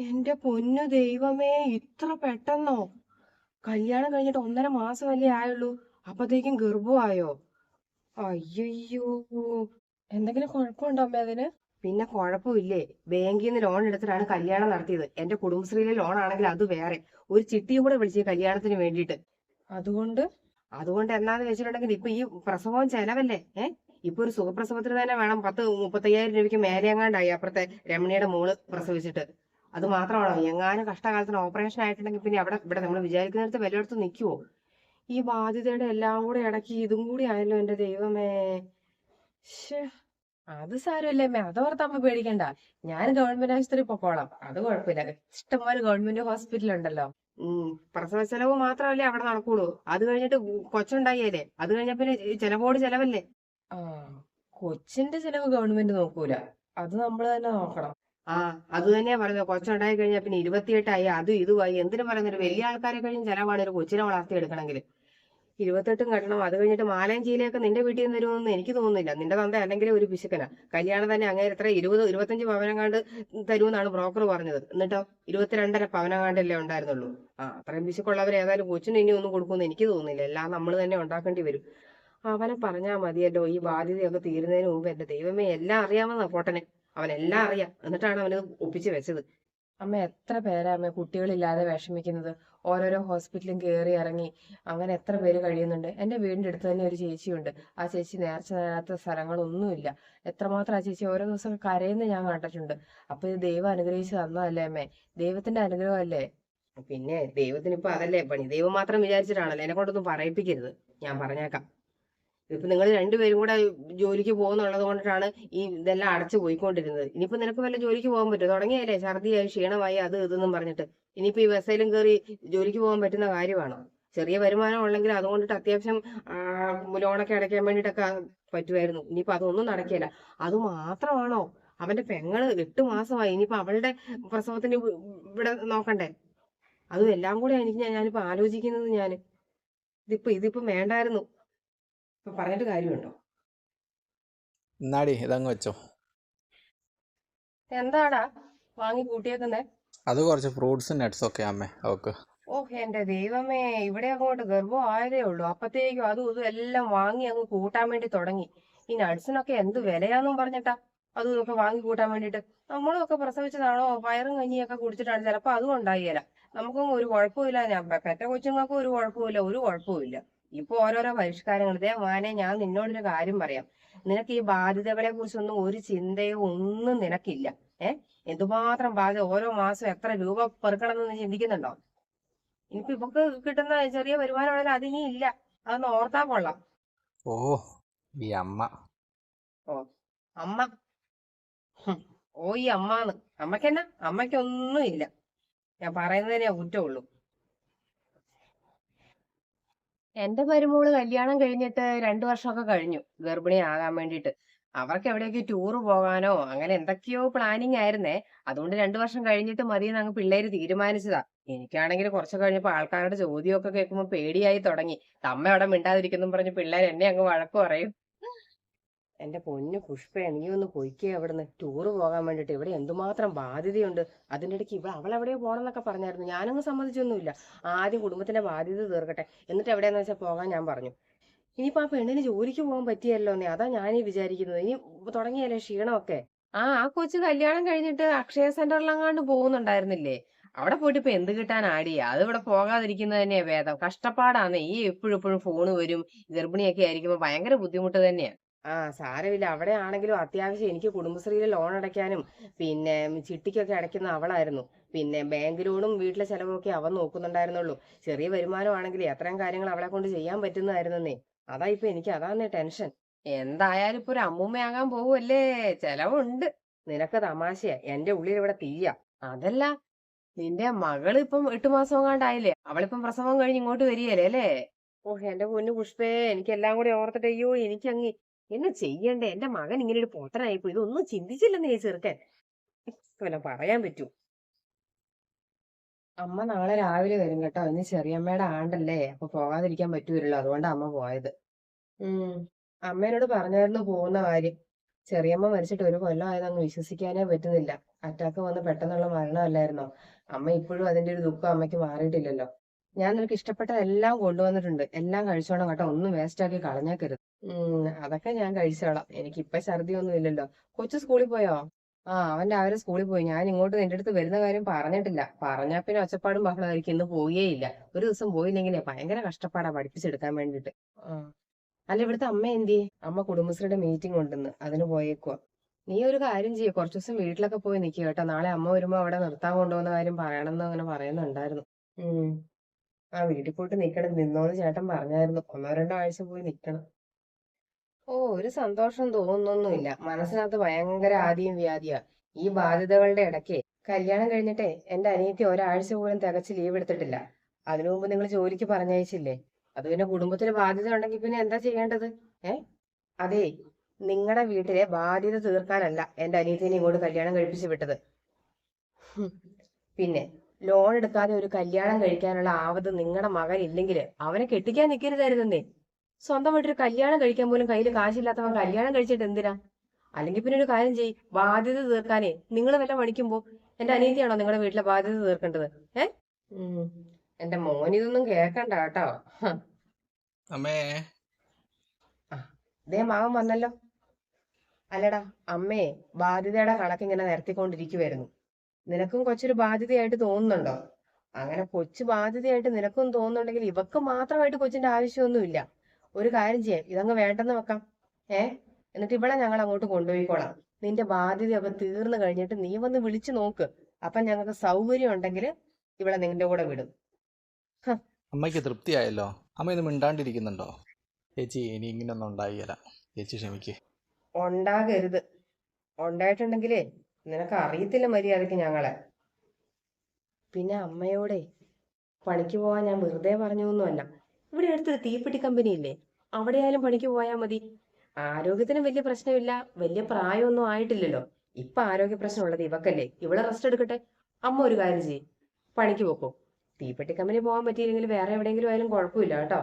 എന്റെ പൊന്നു ദൈവമേ ഇത്ര പെട്ടെന്നോ? കല്യാണം കഴിഞ്ഞിട്ട് ഒന്നര മാസമല്ലേ ആയുള്ളൂ. അപ്പത്തേക്കും ഗർഭമായോ? അയ്യോ എന്തെങ്കിലും കുഴപ്പമുണ്ടോ അമ്മ അതിന്? പിന്നെ കുഴപ്പമില്ലേ. ബാങ്കിൽ നിന്ന് ലോൺ എടുത്തിട്ടാണ് കല്യാണം നടത്തിയത്. എന്റെ കുടുംബശ്രീയിലെ ലോൺ ആണെങ്കിൽ അത് വേറെ. ഒരു ചിട്ടിയും കൂടെ വിളിച്ചു കല്യാണത്തിന് വേണ്ടിയിട്ട്. അതുകൊണ്ട്? അതുകൊണ്ട് എന്നാന്ന് വെച്ചിട്ടുണ്ടെങ്കിൽ ഇപ്പൊ ഈ പ്രസവം ചെലവല്ലേ? ഏ? ഇപ്പൊ ഒരു സുഖപ്രസവത്തിന് തന്നെ വേണം പത്ത് മുപ്പത്തയ്യായിരം രൂപയ്ക്ക് മേലെ എങ്ങാണ്ടായി അപ്പുറത്തെ രമണിയുടെ മോൾ പ്രസവിച്ചിട്ട്. അത് മാത്രമാണോ? എങ്ങാനും കഷ്ടകാലത്തിന് ഓപ്പറേഷൻ ആയിട്ടുണ്ടെങ്കിൽ പിന്നെ അവിടെ ഇവിടെ നമ്മൾ വിചാരിക്കുന്നിടത്ത് വല്ലയിടത്ത് നിൽക്കുവോ ഈ ബാധ്യതയുടെ എല്ലാം കൂടെ ഇടയ്ക്ക് ഇതും കൂടി ആയല്ലോ എന്റെ ദൈവമേ. അത് സാരമല്ലേ അമ്മേ. അതോർത്ത് അമ്മ പേടിക്കണ്ട. ഞാൻ ഗവൺമെന്റ് ആശുപത്രി പൊക്കോളാം. അത് കുഴപ്പമില്ല. ഇഷ്ടംപോലെ ഗവൺമെന്റ് ഹോസ്പിറ്റൽ ഉണ്ടല്ലോ. പ്രസവ ചെലവ് മാത്രമല്ലേ അവിടെ നടക്കുള്ളൂ. അത് കഴിഞ്ഞിട്ട് കൊച്ചുണ്ടായില്ലേ അത് കഴിഞ്ഞ പിന്നെ ചെലവോട് ചെലവല്ലേ? ആ കൊച്ചിന്റെ ചെലവ് ഗവൺമെന്റ് നോക്കൂല. അത് നമ്മൾ തന്നെ നോക്കണം. ആ അത് തന്നെയാ പറയുന്നത്. കൊച്ചുണ്ടായി കഴിഞ്ഞാൽ പിന്നെ ഇരുപത്തിയെട്ടായി അതും ഇതുമായി. എന്തിനു പറയുന്നത്? വലിയ ആൾക്കാരെ കഴിഞ്ഞ് ചെലവാണ് ഒരു കൊച്ചിനെ വളർത്തി എടുക്കണമെങ്കിൽ. ഇരുപത്തെട്ടും കെട്ടണം. അത് കഴിഞ്ഞിട്ട് മാലയും ചീലയൊക്കെ നിന്റെ വീട്ടിൽ നിന്ന് തരുമെന്ന് എനിക്ക് തോന്നുന്നില്ല. നിന്റെ തന്ത അല്ലെങ്കിൽ ഒരു പിശുക്കനാ. കല്യാണം തന്നെ അങ്ങനെ എത്ര ഇരുപത് ഇരുപത്തഞ്ച് പവനം കണ്ട് തരുമെന്നാണ് ബ്രോക്കർ പറഞ്ഞത്. എന്നിട്ടോ? ഇരുപത്തിരണ്ടര പവനം കണ്ടല്ലേ ഉണ്ടായിരുന്നുള്ളൂ. ആ അത്രയും പിശുക്കുള്ളവർ ഏതായാലും കൊച്ചിന് ഇനി ഒന്നും കൊടുക്കുമെന്ന് എനിക്ക് തോന്നുന്നില്ല. എല്ലാം നമ്മൾ തന്നെ ഉണ്ടാക്കേണ്ടി വരും. അവനെ പറഞ്ഞാൽ മതിയല്ലോ. ഈ ബാധ്യതയൊക്കെ തീരുന്നതിന് മുമ്പ് എന്റെ ദൈവമേ എല്ലാം അറിയാമെന്നാ പൊട്ടനെ. അവൻ എല്ലാം അറിയാം. എന്നിട്ടാണ് അവന് ഒപ്പിച്ച് വെച്ചത്. അമ്മ എത്ര പേരാ അമ്മ കുട്ടികളില്ലാതെ വിഷമിക്കുന്നത്? ഓരോരോ ഹോസ്പിറ്റലും കയറി ഇറങ്ങി. അങ്ങനെ എത്ര പേര് കഴിയുന്നുണ്ട്? എന്റെ വീടിന്റെ അടുത്ത് തന്നെ ഒരു ചേച്ചിയുണ്ട്. ആ ചേച്ചി നേർച്ച നേരാത്ത സ്ഥലങ്ങളൊന്നുമില്ല. എത്രമാത്രം ആ ചേച്ചി ഓരോ ദിവസം കരയുന്ന ഞാൻ കണ്ടിട്ടുണ്ട്. അപ്പൊ ഇത് ദൈവം അനുഗ്രഹിച്ചു തന്നതല്ലേ അമ്മേ? ദൈവത്തിന്റെ അനുഗ്രഹമല്ലേ? പിന്നെ ദൈവത്തിന് ഇപ്പൊ അതല്ലേ പണി? ദൈവം മാത്രം വിചാരിച്ചിട്ടാണല്ലോ. എന്നെ കൊണ്ടൊന്നും പറയിപ്പിക്കരുത്. ഞാൻ പറഞ്ഞേക്കാം. ഇപ്പൊ നിങ്ങൾ രണ്ടുപേരും കൂടെ ജോലിക്ക് പോകുന്നുള്ളത് കൊണ്ടിട്ടാണ് ഈ ഇതെല്ലാം അടച്ചു പോയിക്കൊണ്ടിരുന്നത്. ഇനിയിപ്പോ നിനക്ക് വല്ല ജോലിക്ക് പോകാൻ പറ്റുമോ? തുടങ്ങിയല്ലേ ഛർദിയായി ക്ഷീണമായി അത് ഇതെന്നും പറഞ്ഞിട്ട്. ഇനിയിപ്പോ ഈ ബസ്സേലും കയറി ജോലിക്ക് പോകാൻ പറ്റുന്ന കാര്യമാണോ? ചെറിയ വരുമാനം ഉള്ളെങ്കിൽ അതുകൊണ്ടിട്ട് അത്യാവശ്യം ലോണൊക്കെ അടയ്ക്കാൻ വേണ്ടിയിട്ടൊക്കെ പറ്റുമായിരുന്നു. ഇനിയിപ്പോ അതൊന്നും നടക്കില്ല. അത് മാത്രമാണോ? അവന്റെ പെങ്ങൾ എട്ട് മാസമായി. ഇനിയിപ്പോ അവളുടെ പ്രസവത്തിന് ഇവിടെ നോക്കണ്ടേ? അതും എല്ലാം കൂടെ എനിക്ക് ഞാനിപ്പോ ആലോചിക്കുന്നത് ഞാൻ ഇതിപ്പോ ഇതിപ്പോ വേണ്ടായിരുന്നു. ഇപ്പൊ പറഞ്ഞിട്ട് കാര്യമുണ്ടോ? എന്നാടി ഇതങ്ങ് വെച്ചോ. എന്താടാ വാങ്ങി കൂട്ടിയേക്കുന്നേ? അത് കുറച്ച് ഫ്രൂട്ട്സും നട്ട്സ് ഒക്കെ അമ്മേ അവക്ക്. ഓഹ് എന്റെ ദൈവമേ ഇവിടെ അങ്ങോട്ട് ഗർഭം ആയതേ ഉള്ളൂ. അപ്പത്തേക്കും അതും ഇതും എല്ലാം വാങ്ങി അങ്ങ് കൂട്ടാൻ വേണ്ടി തുടങ്ങി. ഈ നട്സിനൊക്കെ എന്ത് വിലയാന്നും പറഞ്ഞിട്ടാ അതും ഇതൊക്കെ വാങ്ങി കൂട്ടാൻ വേണ്ടിട്ട് നമ്മളും ഒക്കെ പ്രസവിച്ചതാണോ? വയറും കഞ്ഞിയൊക്കെ കുടിച്ചിട്ടാണ് ചിലപ്പോ അതും ഉണ്ടായില്ല നമുക്കൊന്നും ഒരു കുഴപ്പമില്ല ഞാൻ പെറ്റ കൊച്ചുങ്ങൾക്കും ഒരു കുഴപ്പമില്ല ഒരു കുഴപ്പമില്ല ഇപ്പൊ ഓരോരോ പരിഷ്കാരങ്ങൾ. ഇതേ മോനെ ഞാൻ നിന്നോടൊരു കാര്യം പറയാം. നിനക്ക് ഈ ബാധ്യതകളെ കുറിച്ചൊന്നും ഒരു ചിന്തയോ ഒന്നും നിനക്കില്ല. ഏഹ് എന്തുമാത്രം ബാധ്യത? ഓരോ മാസം എത്ര രൂപ പെറുക്കണമെന്ന് നീ ചിന്തിക്കുന്നുണ്ടോ? ഇനിയിപ്പോ ഇവക്ക് കിട്ടുന്ന ചെറിയ വരുമാനമായാലും അതിനി ഇല്ല. അതൊന്ന് ഓർത്താ കൊള്ളാം. ഓ ഈ അമ്മ. ഓ അമ്മ. ഓ ഈ അമ്മാന്ന്. അമ്മക്കെന്നാ അമ്മയ്ക്കൊന്നും ഇല്ല. ഞാൻ പറയുന്നതിനെ കുറ്റമുള്ളൂ എന്റെ മരുമോൾ കല്യാണം കഴിഞ്ഞിട്ട് രണ്ടു വർഷമൊക്കെ കഴിഞ്ഞു ഗർഭിണിയാകാൻ വേണ്ടിയിട്ട്. അവർക്ക് എവിടെയൊക്കെ ടൂർ പോകാനോ അങ്ങനെ എന്തൊക്കെയോ പ്ലാനിങ് ആയിരുന്നേ. അതുകൊണ്ട് രണ്ടു വർഷം കഴിഞ്ഞിട്ട് മതിയെന്ന് അങ്ങ് പിള്ളേര് തീരുമാനിച്ചതാ. എനിക്കാണെങ്കിൽ കുറച്ച് കഴിഞ്ഞപ്പോ ആൾക്കാരുടെ ചോദ്യമൊക്കെ കേൾക്കുമ്പോ പേടിയായി തുടങ്ങി. തമ്മ അവിടെ മിണ്ടാതിരിക്കുന്നു പറഞ്ഞ് പിള്ളേർ എന്നെ അങ്ങ് വഴക്ക് പറയും. എന്റെ പൊന്നു പുഷ്പ നീ ഒന്ന് പൊയ്ക്കേ അവിടുന്ന്. ടൂറ് പോകാൻ വേണ്ടിട്ട് ഇവിടെ എന്തുമാത്രം ബാധ്യതയുണ്ട്. അതിന്റെ ഇടയ്ക്ക് ഇവിടെ അവൾ എവിടെയോ എന്നൊക്കെ പറഞ്ഞായിരുന്നു. ഞാനൊന്നും സമ്മതിച്ചൊന്നുമില്ല. ആദ്യം കുടുംബത്തിന്റെ ബാധ്യത തീർക്കട്ടെ. എന്നിട്ട് എവിടെയാന്ന് വെച്ചാൽ പോകാൻ ഞാൻ പറഞ്ഞു. ഇനിയിപ്പോ ആ പെണ്ണിന് ജോലിക്ക് പോകാൻ പറ്റിയല്ലോ എന്നേ അതാ ഞാനീ വിചാരിക്കുന്നത്. ഇനി തുടങ്ങിയല്ലേ ക്ഷീണമൊക്കെ? ആ ആ കൊച്ചു കല്യാണം കഴിഞ്ഞിട്ട് അക്ഷയ സെന്ററിലെങ്ങാണ്ട് പോകുന്നുണ്ടായിരുന്നില്ലേ? അവിടെ പോയിട്ട് ഇപ്പൊ എന്ത് കിട്ടാൻ ആടി അത് ഇവിടെ പോകാതിരിക്കുന്നത് തന്നെയാ ഭേദം. കഷ്ടപ്പാടാന്ന്. ഈ എപ്പോഴും എപ്പോഴും ഫോണ് വരും. ഗർഭിണിയൊക്കെ ആയിരിക്കുമ്പോ ഭയങ്കര ബുദ്ധിമുട്ട് തന്നെയാ. ആ സാരമില്ല. അവിടെ ആണെങ്കിലും അത്യാവശ്യം എനിക്ക് കുടുംബശ്രീയിൽ ലോൺ അടയ്ക്കാനും പിന്നെ ചിട്ടിക്കൊക്കെ അടയ്ക്കുന്ന അവളായിരുന്നു. പിന്നെ ബാങ്ക് ലോണും വീട്ടിലെ ചെലവൊക്കെ അവൻ നോക്കുന്നുണ്ടായിരുന്നുള്ളൂ. ചെറിയ വരുമാനം ആണെങ്കിലും എത്രയും കാര്യങ്ങൾ അവളെ കൊണ്ട് ചെയ്യാൻ പറ്റുന്നതായിരുന്നേ അതാ ഇപ്പൊ എനിക്ക് അതാന്നേ ടെൻഷൻ എന്തായാലും ഇപ്പൊ ഒരു അമ്മൂമ്മയാകാൻ പോവുമല്ലേ ചെലവുണ്ട്. നിനക്ക് തമാശയാ. എന്റെ ഉള്ളിൽ ഇവിടെ തീയ. അതല്ല നിന്റെ മകൾ ഇപ്പം എട്ടു മാസം എങ്ങാണ്ടായില്ലേ? അവളിപ്പം പ്രസവം കഴിഞ്ഞ് ഇങ്ങോട്ട് വരികയല്ലേ? അല്ലേ ഓഹ് എന്റെ പൊന്നു പുഷ്പേ എനിക്ക് എല്ലാം കൂടി ഓർത്തിട്ട് അയ്യോ എനിക്കങ്ങ് എന്നെ ചെയ്യണ്ടേ? എന്റെ മകൻ ഇങ്ങനെ ഒരു പൊട്ടനായിപ്പോ ഇതൊന്നും ചിന്തിച്ചില്ലെന്നേ ചെറുക്കൻ. വല്ല പറയാൻ പറ്റൂ? അമ്മ നാളെ രാവിലെ വരും കേട്ടോ. ഇന്ന് ചെറിയമ്മയുടെ ആണ്ടല്ലേ. അപ്പൊ പോകാതിരിക്കാൻ പറ്റൂലല്ലോ. അതുകൊണ്ടാ അമ്മ പോയത്. ഉം. അമ്മേനോട് പറഞ്ഞായിരുന്നു പോകുന്ന കാര്യം. ചെറിയമ്മ മരിച്ചിട്ട് ഒരു കൊല്ലം ആയതങ്ങ് വിശ്വസിക്കാനേ പറ്റുന്നില്ല. അറ്റാക്ക് വന്ന് പെട്ടെന്നുള്ള മരണമല്ലായിരുന്നോ? അമ്മ ഇപ്പോഴും അതിന്റെ ഒരു ദുഃഖം അമ്മയ്ക്ക് മാറിയിട്ടില്ലല്ലോ. ഞാൻ നിനക്ക് ഇഷ്ടപ്പെട്ടതെല്ലാം കൊണ്ടുവന്നിട്ടുണ്ട്. എല്ലാം കഴിച്ചോണം കേട്ടോ. ഒന്നും വേസ്റ്റ് ആക്കി അതൊക്കെ ഞാൻ കഴിച്ചോളാം. എനിക്ക് ഇപ്പൊ ഛർദിയൊന്നും ഇല്ലല്ലോ കൊച്ചു സ്കൂളിൽ പോയോ? ആ അവൻ രാവിലെ സ്കൂളിൽ പോയി. ഞാൻ ഇങ്ങോട്ട് നിന്റെ അടുത്ത് വരുന്ന കാര്യം പറഞ്ഞിട്ടില്ല. പറഞ്ഞാ പിന്നെ ഒച്ചപ്പാടും ബഹളമായിരിക്കും. ഇന്ന് പോയേയില്ല ഒരു ദിവസം പോയില്ലെങ്കിലേ ഭയങ്കര കഷ്ടപ്പാടാ പഠിപ്പിച്ചെടുക്കാൻ വേണ്ടിട്ട്. അല്ല ഇവിടുത്തെ അമ്മ എന്തിയെ? അമ്മ കുടുംബശ്രീയുടെ മീറ്റിംഗ് ഉണ്ടെന്ന്. അതിന് പോയേക്കുവാ. നീ ഒരു കാര്യം ചെയ്യ. കുറച്ച് ദിവസം വീട്ടിലൊക്കെ പോയി നിൽക്കുക കേട്ടോ. നാളെ അമ്മ വരുമ്പോ അവിടെ നിർത്താൻ കൊണ്ടുപോകുന്ന കാര്യം പറയണമെന്ന് അങ്ങനെ പറയുന്നുണ്ടായിരുന്നു. ആ വീട്ടിൽ പോയിട്ട് നിക്കണം നിന്നോന്ന് ചേട്ടൻ പറഞ്ഞായിരുന്നു. ഒന്നോ രണ്ടോ ആഴ്ച പോയി നിക്കണം. ഓ ഒരു സന്തോഷം തോന്നുന്നൊന്നുമില്ല. മനസ്സിനകത്ത് ഭയങ്കര ആദിയും വ്യാധിയാ. ഈ ബാധ്യതകളുടെ ഇടയ്ക്ക് കല്യാണം കഴിഞ്ഞിട്ടേ എന്റെ അനിയത്തി ഒരാഴ്ച പോലും തികച്ച് ലീവ് എടുത്തിട്ടില്ല. അതിനു മുമ്പ് നിങ്ങൾ ജോലിക്ക് പറഞ്ഞയച്ചില്ലേ? അത് പിന്നെ കുടുംബത്തിന് ബാധ്യത ഉണ്ടെങ്കിൽ പിന്നെ എന്താ ചെയ്യേണ്ടത്? ഏ? അതെ നിങ്ങളുടെ വീട്ടിലെ ബാധ്യത തീർക്കാനല്ല എന്റെ അനിയത്തിനെ ഇങ്ങോട്ട് കല്യാണം കഴിപ്പിച്ച് വിട്ടത്. പിന്നെ ലോൺ എടുക്കാതെ ഒരു കല്യാണം കഴിക്കാനുള്ള ആവത് നിങ്ങളുടെ മകൻ ഇല്ലെങ്കിൽ അവനെ കെട്ടിക്കാൻ നിൽക്കരുതായിരുന്നേ സ്വന്തമായിട്ടൊരു കല്യാണം കഴിക്കാൻ പോലും കയ്യിൽ കാശില്ലാത്തവൻ കല്യാണം കഴിച്ചിട്ട് എന്തിനാ? അല്ലെങ്കിൽ പിന്നെ ഒരു കാര്യം ചെയ്യ് ബാധ്യത തീർക്കാനേ. നിങ്ങൾ വല്ല പണിക്കുമ്പോ എന്റെ അനീതിയാണോ നിങ്ങളുടെ വീട്ടിലെ ബാധ്യത തീർക്കേണ്ടത്? ഏ. എന്റെ മോൻ ഇതൊന്നും കേക്കണ്ട കേട്ടോ. അമ്മേ. ദേ മാവൻ വന്നല്ലോ. അല്ലടാ അമ്മേ ബാധ്യതയുടെ കണക്ക് ഇങ്ങനെ നിരത്തിക്കൊണ്ടിരിക്കുവായിരുന്നു. നിനക്കും കൊച്ചൊരു ബാധ്യതയായിട്ട് തോന്നുന്നുണ്ടോ? അങ്ങനെ കൊച്ചു ബാധ്യതയായിട്ട് നിനക്കും തോന്നുന്നുണ്ടെങ്കിൽ ഇവക്ക് മാത്രമായിട്ട് കൊച്ചിന്റെ ആവശ്യമൊന്നുമില്ല. ഒരു കാര്യം ചെയ്യാം ഇതങ്ങ് വേണ്ടെന്ന് വെക്കാം. ഏ? എന്നിട്ട് ഇവിടെ ഞങ്ങൾ അങ്ങോട്ട് കൊണ്ടുപോയിക്കോളാം. നിന്റെ ബാധ്യതയൊക്കെ തീർന്നു കഴിഞ്ഞിട്ട് നീ വന്ന് വിളിച്ചു നോക്ക്. അപ്പൊ ഞങ്ങൾക്ക് സൗകര്യം ഉണ്ടെങ്കിൽ ഇവിടെ നിന്റെ കൂടെ വിടും. അമ്മയ്ക്ക് തൃപ്തിയായല്ലോ? അമ്മ ഇത് മിണ്ടാണ്ടിരിക്കുന്നുണ്ടോ? ചേച്ചി ഇനി ഇങ്ങനെയൊന്നും ഉണ്ടായില്ല. ചേച്ചി ക്ഷമിക്കേ. ഉണ്ടാകരുത്. ഉണ്ടായിട്ടുണ്ടെങ്കിലേ നിനക്ക് അറിയത്തില്ല മര്യാദയ്ക്ക് ഞങ്ങളെ. പിന്നെ അമ്മയോടെ പണിക്ക് പോവാൻ ഞാൻ വെറുതെ പറഞ്ഞൊന്നുമല്ല ഇവിടെ അടുത്തൊരു തീപ്പെട്ടി കമ്പനി ഇല്ലേ അവിടെയായാലും പണിക്ക് പോയാൽ മതി. ആരോഗ്യത്തിന് വലിയ പ്രശ്നമില്ല. വലിയ പ്രായമൊന്നും ആയിട്ടില്ലല്ലോ. ഇപ്പൊ ആരോഗ്യ പ്രശ്നമുള്ളത് ഇവക്കല്ലേ. ഇവിടെ റെസ്റ്റ് എടുക്കട്ടെ. അമ്മ ഒരു കാര്യം ചെയ്യും. പണിക്ക് പോക്കോ തീപ്പെട്ടി കമ്പനി പോകാൻ പറ്റിയില്ലെങ്കിൽ വേറെ എവിടെയെങ്കിലും ആയാലും കുഴപ്പമില്ല കേട്ടോ.